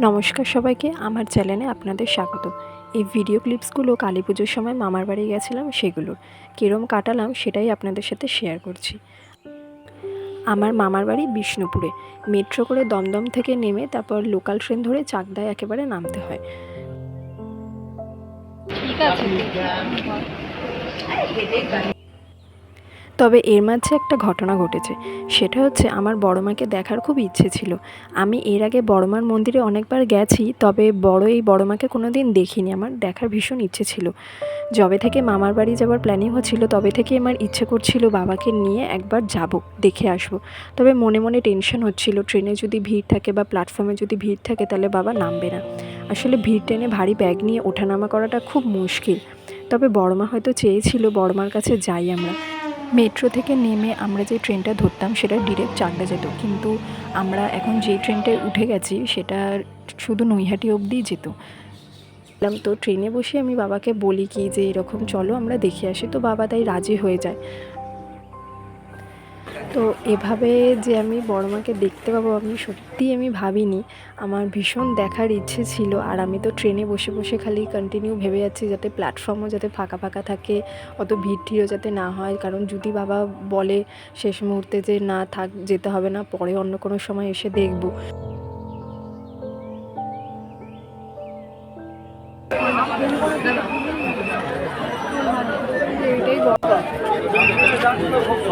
নমস্কার সবাইকে আমার চ্যানেলে আপনাদের স্বাগত। এই ভিডিও ক্লিপসগুলো কালী পুজোর সময় মামার বাড়ি গেছিলাম সেগুলোর। কীরম কাটালাম সেটাই আপনাদের সাথে শেয়ার করছি। আমার মামার বাড়ি বিষ্ণুপুরে। মেট্রো করে দমদম থেকে নেমে তারপর লোকাল ট্রেন ধরে চাকদায় একেবারে নামতে হয়। ঠিক আছে। তবে এর মাঝে একটা ঘটনা ঘটেছে। সেটা হচ্ছে আমার বড় মাকে দেখার খুব ইচ্ছে ছিল। আমি এর আগে বড় মার মন্দিরে অনেকবার গেছি, তবে বড় এই বড় মাকে কোনো দিন দেখিনি। আমার দেখার ভীষণ ইচ্ছে ছিল। যবে থেকে মামার বাড়ি যাওয়ার প্ল্যানিং হচ্ছিল, তবে থেকে আমার ইচ্ছে করছিল বাবাকে নিয়ে একবার যাব, দেখে আসব। তবে মনে মনে টেনশন হচ্ছিল ট্রেনে যদি ভিড় থাকে বা প্ল্যাটফর্মে যদি ভিড় থাকে তাহলে বাবা নামবে না। আসলে ভিড় টেনে ভারী ব্যাগ নিয়ে ওঠানামা করাটা খুব মুশকিল। তবে বড়মা হয়তো চেয়েছিল বড়মার কাছে যাই আমরা। মেট্রো থেকে নেমে আমরা যে ট্রেনটা ধরতাম সেটা ডিরেক্ট চাকদা যেত। কিন্তু আমরা এখন যে ট্রেনটায় উঠে গেছি সেটা শুধু নৈহাটি অবধিই যেত। তো ট্রেনে বসে আমি বাবাকে বলি কি যে এরকম চলো, আমরা দেখে আসি। তো বাবা তাই রাজি হয়ে যায়। তো এভাবে যে আমি বড়মাকে দেখতে পাবো আমি সত্যিই আমি ভাবিনি। আমার ভীষণ দেখার ইচ্ছে ছিল আর আমি তো ট্রেনে বসে বসে খালি কন্টিনিউ ভেবে যাচ্ছি যাতে প্ল্যাটফর্মও যাতে ফাঁকা ফাঁকা থাকে, অত ভিড় টিড়ও যাতে না হয়। কারণ যদি বাবা বলে শেষ মুহূর্তে যে না থাক, যেতে হবে না, পরে অন্য কোনো সময় এসে দেখব।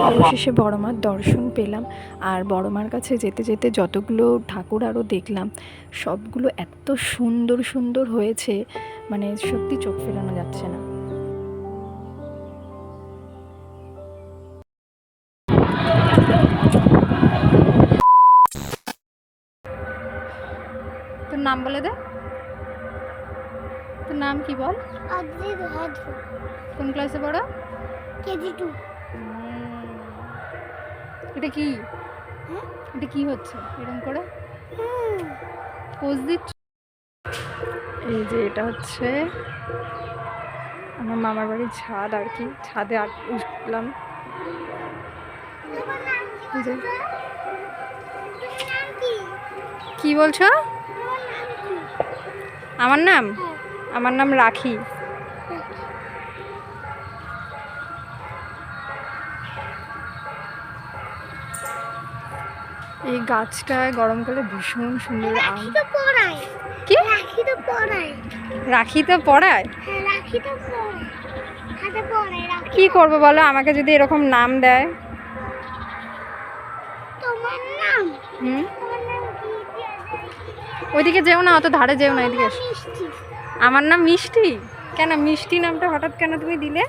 অবশেষে বড়মার দর্শন পেলাম আর বড়মার কাছে যেতে যেতে যতগুলো ঠাকুর আরও দেখলাম সবগুলো এত সুন্দর সুন্দর হয়েছে মানে সত্যি চোখ ফেরানো যাচ্ছে না। তোর নাম বলে দে। তোর নাম কি বল? কোন ক্লাসে পড়ো? KG two. এটা কি? হ্যাঁ? এটা কি হচ্ছে? এরকম করে? পোজ দিচ্ছ? এই যে এটা হচ্ছে আমার মামার বাড়ির ছাদ আর কি। ছাদে আর উঠলাম। কি বলছো? আমার নাম? আমার নাম রাখি। এই গাছটায় গরমকালে ভীষণ সুন্দর আম। রাখি তো পড়ায়। কি? রাখি তো পড়ায়। রাখি তো পড়ায়? হ্যাঁ কি করব বলো? আমাকে যদি এরকম নাম দেয়। ওইদিকে যেও না অত ধারে যেও না এদিকে আমার নাম মিষ্টি? কেন মিষ্টি নামটা হঠাৎ কেন তুমি দিলে?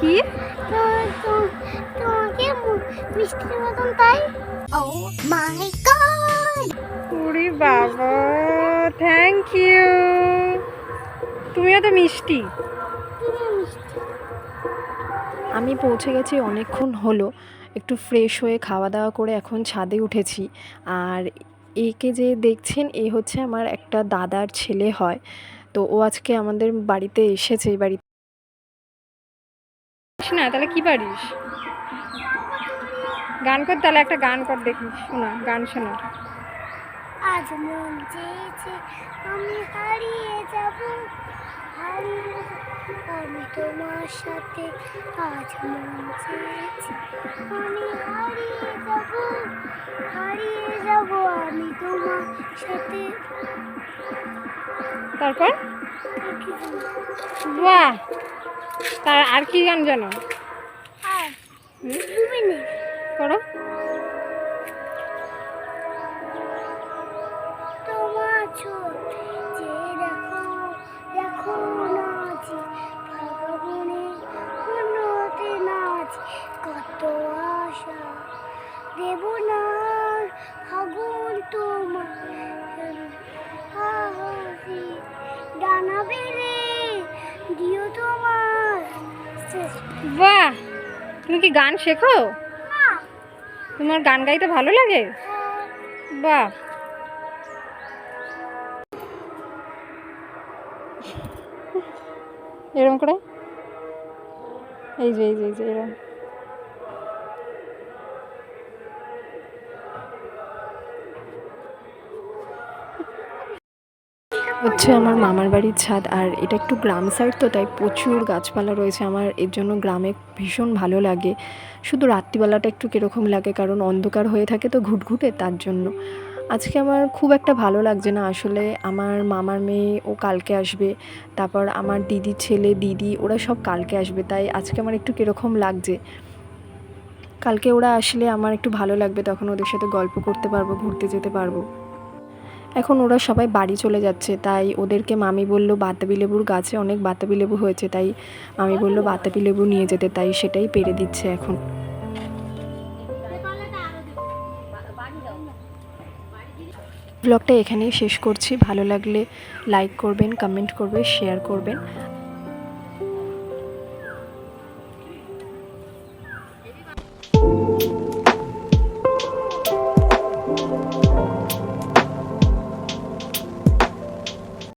কি? তো- তো- তোমাকে মিষ্টির মতন তাই ও মাই গড ওরে বাবা থ্যাংক ইউ তুমিও তো মিষ্টি। আমি পৌঁছে গেছি অনেকক্ষণ হলো একটু ফ্রেশ হয়ে খাওয়া দাওয়া করে এখন ছাদে উঠেছি। আর একে যে দেখছেন এ হচ্ছে আমার একটা দাদার ছেলে হয়। তো ও আজকে আমাদের বাড়িতে এসেছে এই বাড়িতে। না তাহলে কি পারিস গান কর তাহলে একটা গান কর দেখি শোনা গান শোনা। আজ মন চেয়েছে আমি হারিয়ে যাব। হারিয়ে আমি তোমার সাথে। আজ মন চেয়েছে আমি হারিয়ে যাব। হারিয়ে যাব আমি তোমার সাথে। তারপর? বাহ! তার আর কি গান জানো? বাহ তুমি কি গান শেখো? তোমার গান গাইতে ভালো লাগে? বাহ। এরকম করে? এই যে এই যে এই যে এরকম হচ্ছে আমার মামার বাড়ির ছাদ, আর এটা একটু গ্রাম সাইড তো, তাই প্রচুর গাছপালা রয়েছে আমার। এর জন্য গ্রামে ভীষণ ভালো লাগে। শুধু রাত্রিবেলাটা একটু কীরকম লাগে, কারণ অন্ধকার হয়ে থাকে তো ঘুটঘুটে তার জন্য। আজকে আমার খুব একটা ভালো লাগছে না, আসলে আমার মামার মেয়ে ও কালকে আসবে, তারপর আমার দিদি ছেলে, দিদি, ওরা সব কালকে আসবে, তাই আজকে আমার একটু কীরকম লাগছে। কালকে ওরা আসলে আমার একটু ভালো লাগবে, তখন ওদের সাথে গল্প করতে পারব, ঘুরতে যেতে পারব। এখন ওরা সবাই বাড়ি চলে যাচ্ছে, তাই ওদেরকে মামি বলল বাতাবি লেবুর গাছে অনেক বাতাবি লেবু হয়েছে, তাই মামি বলল বাতাবি লেবু নিয়ে যেতে, তাই সেটাই পেরে দিচ্ছে এখন। ব্লগটা এখানেই শেষ করছি, ভালো লাগলে লাইক করবেন কমেন্ট করবে শেয়ার করবেন।